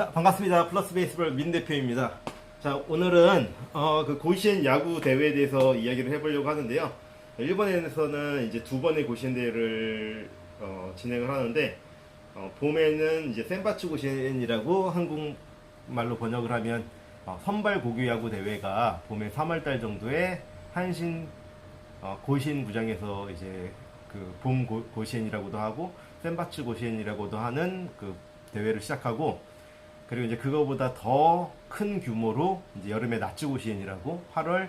자 반갑습니다. 플러스 베이스볼 민 대표입니다. 자 오늘은 어, 그 고시엔 야구 대회에 대해서 이야기를 해보려고 하는데요. 일본에서는 이제 두 번의 고시엔 대회를 어, 진행을 하는데 어, 봄에는 이제 센바츠 고시엔이라고 한국말로 번역을 하면 어, 선발 고교 야구 대회가 봄에 3월달 정도에 한신 어, 고시엔 구장에서 이제 그 봄 고시엔이라고도 하고 센바츠 고시엔이라고도 하는 그 대회를 시작하고 그리고 이제 그거보다 더 큰 규모로 이제 여름에 낮주 고시엔이라고 8월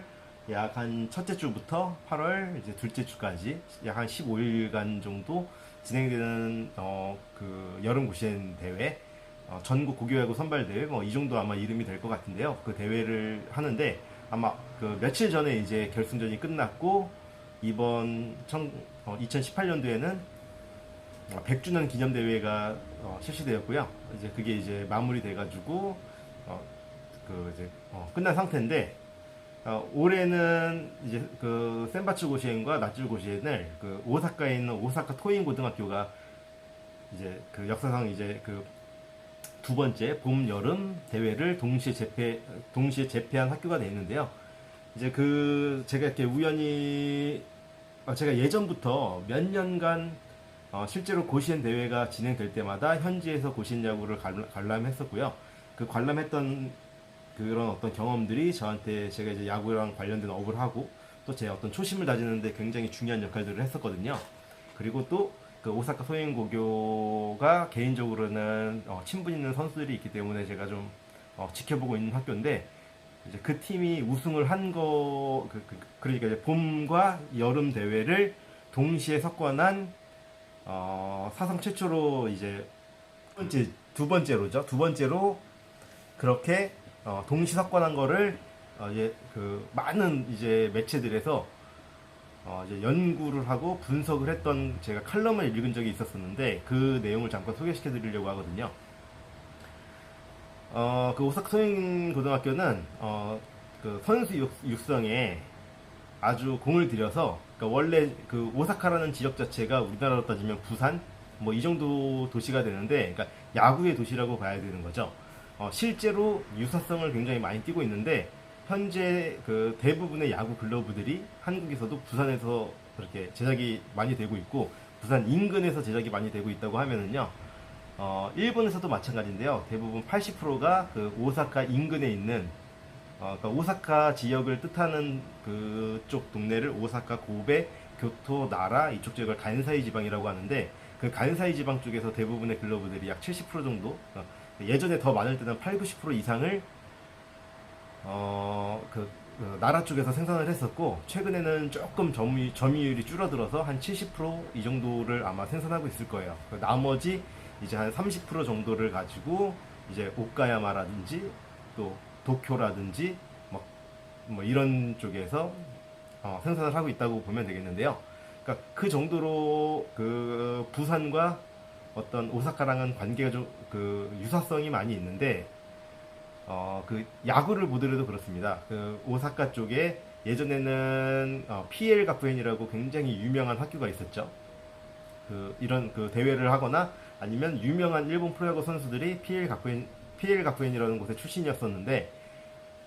약 한 첫째 주부터 8월 이제 둘째 주까지 약 한 15일간 정도 진행되는 어 그 여름 고시엔 대회 어, 전국 고교야구 선발 대회 뭐 이 정도 아마 이름이 될 것 같은데요. 그 대회를 하는데 아마 그 며칠 전에 이제 결승전이 끝났고 이번 청, 어, 2018년도에는 100주년 기념 대회가 어, 실시되었고요. 이제 그게 이제 마무리돼가지고 어, 그 이제 어, 끝난 상태인데 어, 올해는 이제 그 센바츠 고시엔과 나츠 고시엔을 그 오사카에 있는 오사카 토인 고등학교가 이제 그 역사상 이제 그 두 번째 봄 여름 대회를 동시에 재패 동시에 재패한 학교가 돼 있는데요. 이제 그 제가 이렇게 우연히 어, 제가 예전부터 몇 년간 어, 실제로 고시엔 대회가 진행될 때마다 현지에서 고시엔 야구를 관람- 관람 했었고요. 그 관람했던 그런 어떤 경험들이 저한테 제가 이제 야구랑 관련된 업을 하고 또 제 어떤 초심을 다지는데 굉장히 중요한 역할들을 했었거든요. 그리고 또 그 오사카 소행고교가 개인적으로는 어, 친분 있는 선수들이 있기 때문에 제가 좀 어, 지켜보고 있는 학교인데 이제 그 팀이 우승을 한 거, 그, 그, 그러니까 이제 봄과 여름 대회를 동시에 석권한 어, 사상 최초로 이제 두 번째 두 번째로죠. 두 번째로 그렇게 어, 동시 석권한 거를 어, 이제 그 많은 이제 매체들에서 어, 이제 연구를 하고 분석을 했던 제가 칼럼을 읽은 적이 있었었는데 그 내용을 잠깐 소개시켜 드리려고 하거든요. 어, 그 오사카 소인 고등학교는 어, 그 선수 육, 육성에 아주 공을 들여서 그러니까 원래 그 오사카라는 지역 자체가 우리나라로 따지면 부산 뭐 이 정도 도시가 되는데 그러니까 야구의 도시라고 봐야 되는 거죠. 어, 실제로 유사성을 굉장히 많이 띠고 있는데 현재 그 대부분의 야구 글러브들이 한국에서도 부산에서 그렇게 제작이 많이 되고 있고 부산 인근에서 제작이 많이 되고 있다고 하면은요. 어, 일본에서도 마찬가지인데요. 대부분 80%가 그 오사카 인근에 있는 어, 그러니까 오사카 지역을 뜻하는 그쪽 동네를 오사카, 고베, 교토, 나라 이쪽 지역을 간사이 지방이라고 하는데 그 간사이 지방 쪽에서 대부분의 글러브들이 약 70% 정도 어, 예전에 더 많을 때는 8, 90% 이상을 어, 그, 그 나라 쪽에서 생산을 했었고 최근에는 조금 점유, 점유율이 줄어들어서 한 70%이 정도를 아마 생산하고 있을 거예요. 그 나머지 이제 한 30% 정도를 가지고 이제 오카야마라든지 또 도쿄라든지 뭐, 뭐 이런 쪽에서 어, 생산을 하고 있다고 보면 되겠는데요. 그러니까 그 정도로 그 부산과 어떤 오사카랑은 관계가 좀 그 유사성이 많이 있는데 어, 그 야구를 보더라도 그렇습니다. 그 오사카 쪽에 예전에는 어, PL学園이라고 굉장히 유명한 학교가 있었죠. 그 이런 그 대회를 하거나 아니면 유명한 일본 프로야구 선수들이 PL 피엘가쿠엔이라는 곳의 출신이었었는데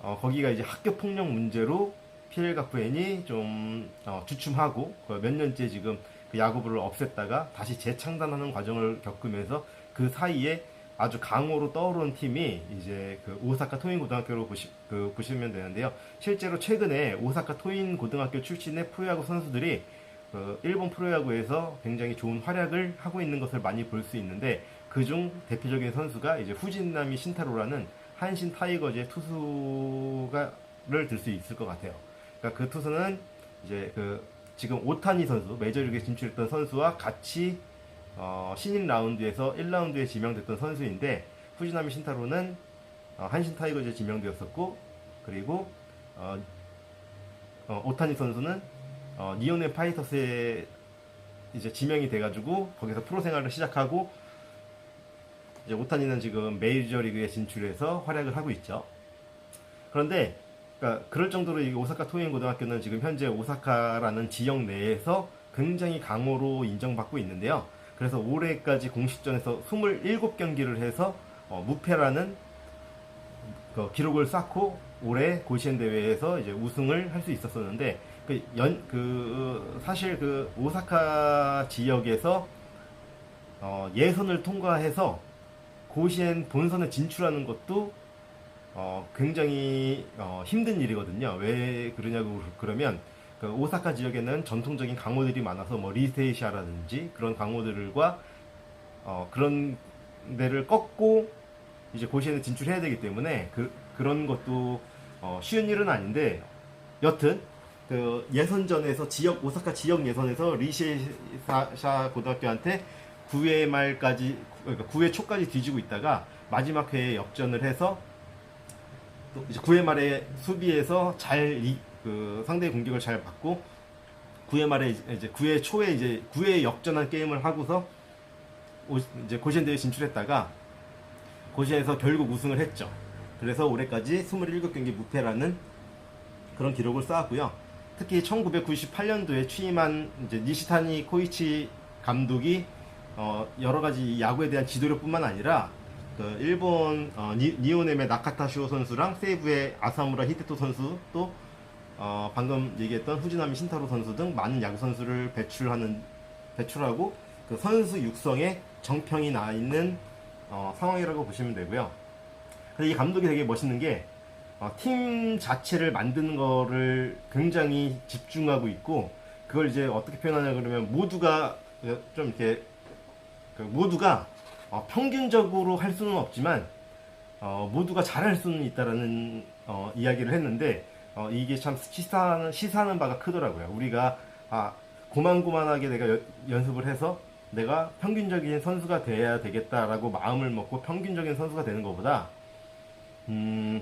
어, 거기가 이제 학교 폭력 문제로 피엘가쿠엔이 좀 어, 주춤하고 몇 년째 지금 그 야구부를 없앴다가 다시 재창단하는 과정을 겪으면서 그 사이에 아주 강호로 떠오른 팀이 이제 그 오사카 토인 고등학교로 보시, 그 보시면 되는데요. 실제로 최근에 오사카 토인 고등학교 출신의 프로야구 선수들이 그 일본 프로야구에서 굉장히 좋은 활약을 하고 있는 것을 많이 볼 수 있는데 그중 대표적인 선수가 이제 후진나미 신타로라는 한신 타이거즈의 투수가를 들 수 있을 것 같아요. 그러니까 그 투수는 이제 그 지금 오타니 선수 메이저리그에 진출했던 선수와 같이 어, 신인 라운드에서 1라운드에 지명됐던 선수인데 후지나미 신타로는 어, 한신 타이거즈에 지명되었었고 그리고 어, 어, 오타니 선수는 어, 니온의 파이터스에 이제 지명이 돼가지고 거기서 프로 생활을 시작하고 이제 오타니는 지금 메이저리그에 진출해서 활약을 하고 있죠. 그런데 그러니까 그럴 정도로 이 오사카 토인 고등학교는 지금 현재 오사카라는 지역 내에서 굉장히 강호로 인정받고 있는데요. 그래서 올해까지 공식전에서 27경기를 해서 어, 무패라는 그 기록을 쌓고 올해 고시엔 대회에서 이제 우승을 할 수 있었었는데 그 연 그 사실 그 오사카 지역에서 어, 예선을 통과해서 고시엔 본선에 진출하는 것도 어, 굉장히 어, 힘든 일이거든요. 왜 그러냐고 그러면 그 오사카 지역에는 전통적인 강호들이 많아서 뭐 리세이샤라든지 그런 강호들과 어, 그런 데를 꺾고 이제 고시엔에 진출해야 되기 때문에 그, 그런 것도 어, 쉬운 일은 아닌데 여튼 그 예선전에서 지역 오사카 지역 예선에서 리시샤 고등학교한테 9회 말까지 그러니까 9회 초까지 뒤지고 있다가 마지막 회에 역전을 해서 또 이제 9회 말에 수비에서 잘그 상대의 공격을 잘 받고 9회 말에 이제 9회 초에 이제 9회 역전한 게임을 하고서 오- 이제 고시엔 대회 진출했다가 고시에서 결국 우승을 했죠. 그래서 올해까지 27경기 무패라는 그런 기록을 쌓았고요. 특히 1998년도에 취임한 이제 니시타니 코이치 감독이 어, 여러 가지 야구에 대한 지도력뿐만 아니라 그 일본 어, 니, 니오넴의 나카타 슈오 선수랑 세이브의 아사무라 히데토 선수 또 어, 방금 얘기했던 후지나미 신타로 선수 등 많은 야구 선수를 배출하는 배출하고 그 선수 육성에 정평이 나 있는 어, 상황이라고 보시면 되고요. 근데 이 감독이 되게 멋있는 게 어, 팀 자체를 만드는 거를 굉장히 집중하고 있고 그걸 이제 어떻게 표현하냐 그러면 모두가 좀 이렇게 그 모두가 어, 평균적으로 할 수는 없지만 어, 모두가 잘할 수는 있다라는 어, 이야기를 했는데 어, 이게 참 시사하는 시사하는 바가 크더라고요. 우리가 아 고만고만하게 내가 여- 연습을 해서 내가 평균적인 선수가 돼야 되겠다라고 마음을 먹고 평균적인 선수가 되는 것보다 음,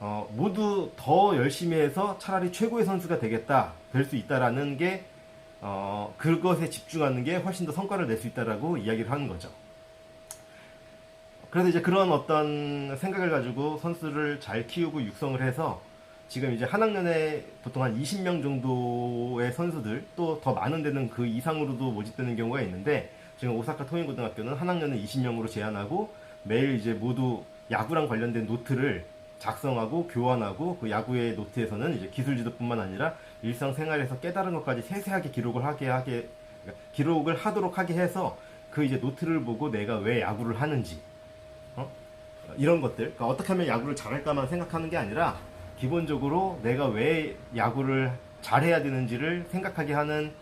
어, 모두 더 열심히 해서 차라리 최고의 선수가 되겠다, 될 수 있다라는 게, 어, 그것에 집중하는 게 훨씬 더 성과를 낼 수 있다라고 이야기를 하는 거죠. 그래서 이제 그런 어떤 생각을 가지고 선수를 잘 키우고 육성을 해서 지금 이제 한 학년에 보통 한 20명 정도의 선수들 또 더 많은 데는 그 이상으로도 모집되는 경우가 있는데 지금 오사카 토인고등학교는 한 학년은 20명으로 제한하고 매일 이제 모두 야구랑 관련된 노트를 작성하고 교환하고 그 야구의 노트에서는 이제 기술 지도뿐만 아니라 일상생활에서 깨달은 것까지 세세하게 기록을 하게 하게 그러니까 기록을 하도록 하게 해서 그 이제 노트를 보고 내가 왜 야구를 하는지 어? 이런 것들 그러니까 어떻게 하면 야구를 잘할까만 생각하는 게 아니라 기본적으로 내가 왜 야구를 잘해야 되는지를 생각하게 하는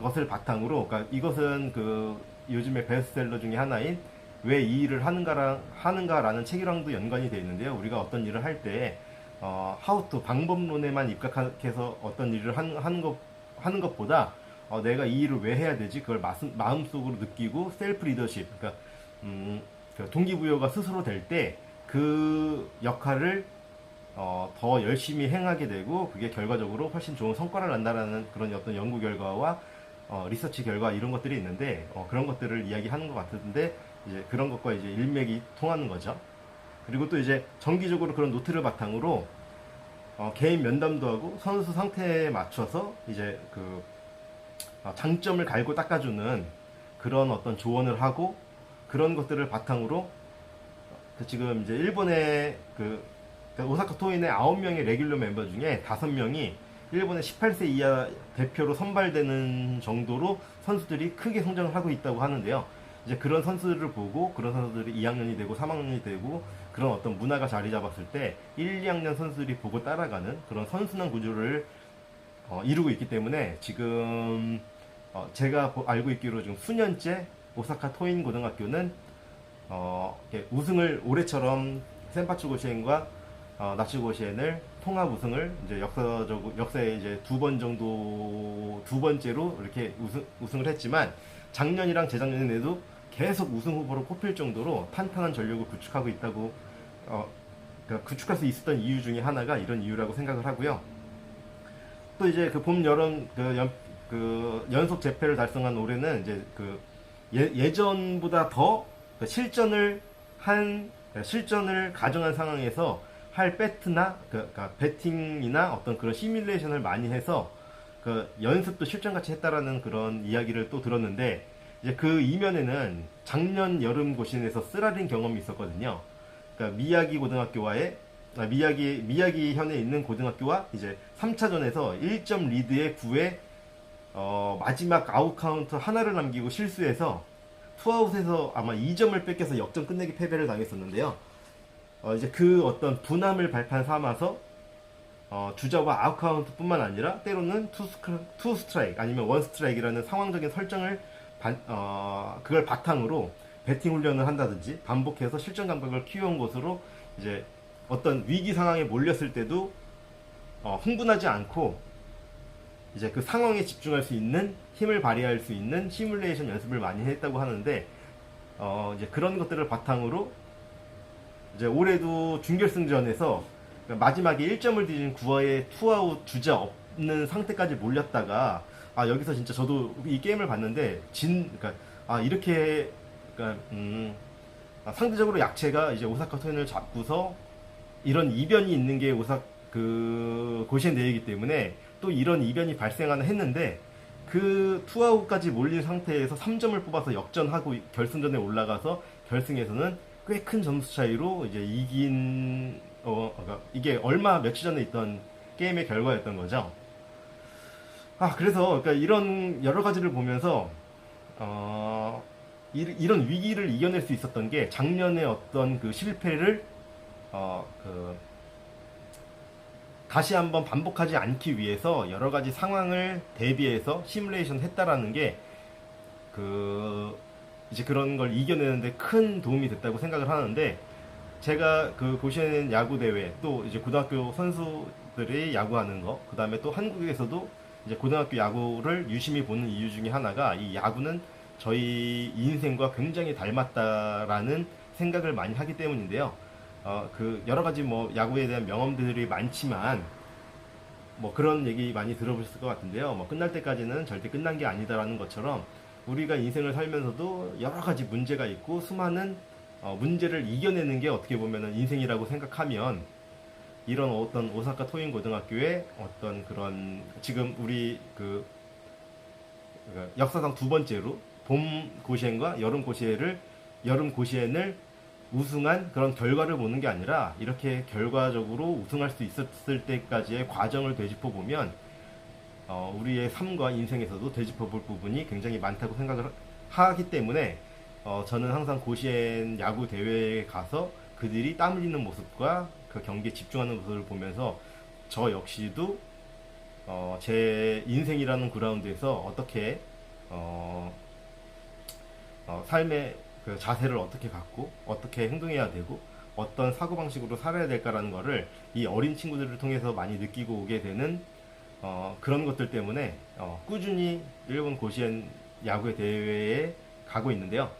것을 바탕으로 그러니까 이것은 그 요즘의 베스트셀러 중에 하나인 왜 이 일을 하는가라 하는가라는 책이랑도 연관이 되어 있는데요. 우리가 어떤 일을 할 때 어, 하우투 방법론에만 입각해서 어떤 일을 한- 하는 것 하는 것보다 어, 내가 이 일을 왜 해야 되지 그걸 마음, 마음속으로 느끼고 셀프 리더십 그러니까 음, 그 동기부여가 스스로 될 때 그 역할을 어, 더 열심히 행하게 되고 그게 결과적으로 훨씬 좋은 성과를 난다라는 그런 어떤 연구 결과와 어, 리서치 결과 이런 것들이 있는데 어, 그런 것들을 이야기하는 것 같은데 이제 그런 것과 이제 일맥이 통하는 거죠. 그리고 또 이제 정기적으로 그런 노트를 바탕으로 어, 개인 면담도 하고 선수 상태에 맞춰서 이제 그 어, 장점을 갈고 닦아주는 그런 어떤 조언을 하고 그런 것들을 바탕으로 그 지금 이제 일본의 그 그러니까 오사카 토인의 9명의 레귤러 멤버 중에 5명이 일본의 18세 이하 대표로 선발되는 정도로 선수들이 크게 성장을 하고 있다고 하는데요. 이제 그런 선수들을 보고 그런 선수들이 2학년이 되고 3학년이 되고 그런 어떤 문화가 자리 잡았을 때 1, 2학년 선수들이 보고 따라가는 그런 선순환 구조를 어, 이루고 있기 때문에 지금 어, 제가 보- 알고 있기로 지금 수년째 오사카 토인 고등학교는 어, 우승을 올해처럼 센파츠 고시엔과 어, 나츠 고시엔을 통합 우승을 이제 역사적 역사에 이제 두 번 정도 두 번째로 이렇게 우승 우승을 했지만 작년이랑 재작년에도 계속 우승 후보로 꼽힐 정도로 탄탄한 전력을 구축하고 있다고 어, 그러니까 구축할 수 있었던 이유 중에 하나가 이런 이유라고 생각을 하고요. 또 이제 그 봄 여름 그, 연, 그 연속 재패를 달성한 올해는 이제 그 예, 예전보다 더그 실전을 한 실전을 가정한 상황에서 할 배트나 그, 그러니까 배팅이나 어떤 그런 시뮬레이션을 많이 해서 그 연습도 실전같이 했다라는 그런 이야기를 또 들었는데 이제 그 이면에는 작년 여름 고시원에서 쓰라린 경험이 있었거든요. 그러니까 미야기 고등학교와의 아, 미야기 미야기 현에 있는 고등학교와 이제 3차전에서 1점 리드의 9회 어, 마지막 아웃 카운트 하나를 남기고 실수해서 투아웃에서 아마 2점을 뺏겨서 역전 끝내기 패배를 당했었는데요. 어, 이제 그 어떤 분함을 발판 삼아서 어, 주자와 아웃 카운트뿐만 아니라 때로는 투 스트라이크 아니면 원 스트라이크라는 상황적인 설정을 반- 어, 그걸 바탕으로 배팅 훈련을 한다든지 반복해서 실전 감각을 키워온 것으로 이제 어떤 위기 상황에 몰렸을 때도 어, 흥분하지 않고 이제 그 상황에 집중할 수 있는 힘을 발휘할 수 있는 시뮬레이션 연습을 많이 했다고 하는데 어, 이제 그런 것들을 바탕으로 이제 올해도 준결승전에서 마지막에 1점을 뒤진 9화에 투아웃 주자 없 는 상태까지 몰렸다가 아 여기서 진짜 저도 이 게임을 봤는데 진 그러니까 아 이렇게 그러니까 음 아, 상대적으로 약체가 이제 오사카 토인을 잡고서 이런 이변이 있는 게 오사 그 고시엔 대회이기 때문에 또 이런 이변이 발생하는 했는데 그 투아웃까지 몰린 상태에서 3점을 뽑아서 역전하고 결승전에 올라가서 결승에서는 꽤 큰 점수 차이로 이제 이긴 어 그러니까 이게 얼마 며칠 전에 있던 게임의 결과였던 거죠. 아 그래서 그러니까 이런 여러 가지를 보면서 어 이- 이런 위기를 이겨낼 수 있었던 게 작년에 어떤 그 실패를 어 그 다시 한번 반복하지 않기 위해서 여러 가지 상황을 대비해서 시뮬레이션 했다라는 게 그 이제 그런 걸 이겨내는데 큰 도움이 됐다고 생각을 하는데 제가 그 고시엔 야구 대회 또 이제 고등학교 선수들이 야구하는 거 그 다음에 또 한국에서도 이제 고등학교 야구를 유심히 보는 이유 중에 하나가 이 야구는 저희 인생과 굉장히 닮았다라는 생각을 많이 하기 때문인데요. 어, 그 여러 가지 뭐 야구에 대한 명언들이 많지만 뭐 그런 얘기 많이 들어보셨을 것 같은데요. 뭐 끝날 때까지는 절대 끝난 게 아니다라는 것처럼 우리가 인생을 살면서도 여러 가지 문제가 있고 수많은 어, 문제를 이겨내는 게 어떻게 보면은 인생이라고 생각하면 이런 어떤 오사카 토인 고등학교의 어떤 그런 지금 우리 그 그러니까 역사상 두 번째로 봄 고시엔과 여름 고시엔을 여름 고시엔을 우승한 그런 결과를 보는 게 아니라 이렇게 결과적으로 우승할 수 있었을 때까지의 과정을 되짚어 보면 어, 우리의 삶과 인생에서도 되짚어 볼 부분이 굉장히 많다고 생각을 하기 때문에 어, 저는 항상 고시엔 야구 대회에 가서 그들이 땀 흘리는 모습과 그 경기에 집중하는 모습을 보면서 저 역시도 어, 제 인생이라는 그라운드에서 어떻게 어, 어, 삶의 그 자세를 어떻게 갖고 어떻게 행동해야 되고 어떤 사고 방식으로 살아야 될까라는 거를 이 어린 친구들을 통해서 많이 느끼고 오게 되는 어, 그런 것들 때문에 어, 꾸준히 일본 고시엔 야구 대회에 가고 있는데요.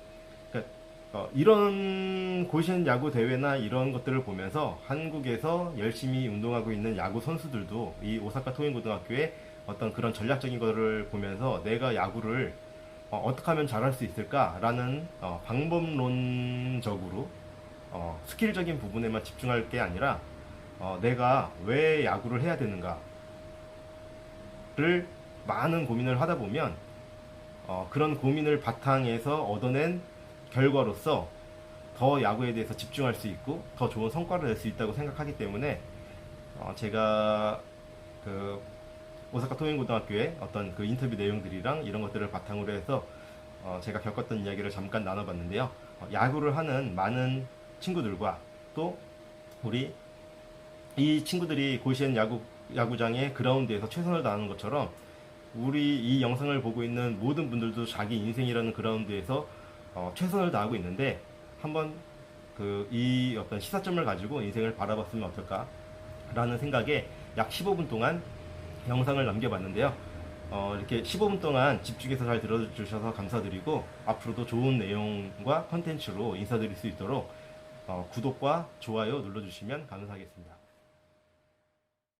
어, 이런 고시엔 야구 대회나 이런 것들을 보면서 한국에서 열심히 운동하고 있는 야구 선수들도 이 오사카 토인 고등학교의 어떤 그런 전략적인 거를 보면서 내가 야구를 어, 떻게 하면 잘할 수 있을까라는 어, 방법론적으로 어, 스킬적인 부분에만 집중할 게 아니라 어, 내가 왜 야구를 해야 되는가를 많은 고민을 하다 보면 어, 그런 고민을 바탕에서 얻어낸 결과로서 더 야구에 대해서 집중할 수 있고 더 좋은 성과를 낼 수 있다고 생각하기 때문에 어, 제가 그 오사카 토인고등학교의 어떤 그 인터뷰 내용들이랑 이런 것들을 바탕으로 해서 어, 제가 겪었던 이야기를 잠깐 나눠봤는데요. 어, 야구를 하는 많은 친구들과 또 우리 이 친구들이 고시엔 야구 야구장의 그라운드에서 최선을 다하는 것처럼 우리 이 영상을 보고 있는 모든 분들도 자기 인생이라는 그라운드에서 어, 최선을 다하고 있는데 한번 그 이 어떤 시사점을 가지고 인생을 바라봤으면 어떨까라는 생각에 약 15분 동안 영상을 남겨봤는데요. 어, 이렇게 15분 동안 집중해서 잘 들어주셔서 감사드리고 앞으로도 좋은 내용과 컨텐츠로 인사드릴 수 있도록 어, 구독과 좋아요 눌러주시면 감사하겠습니다.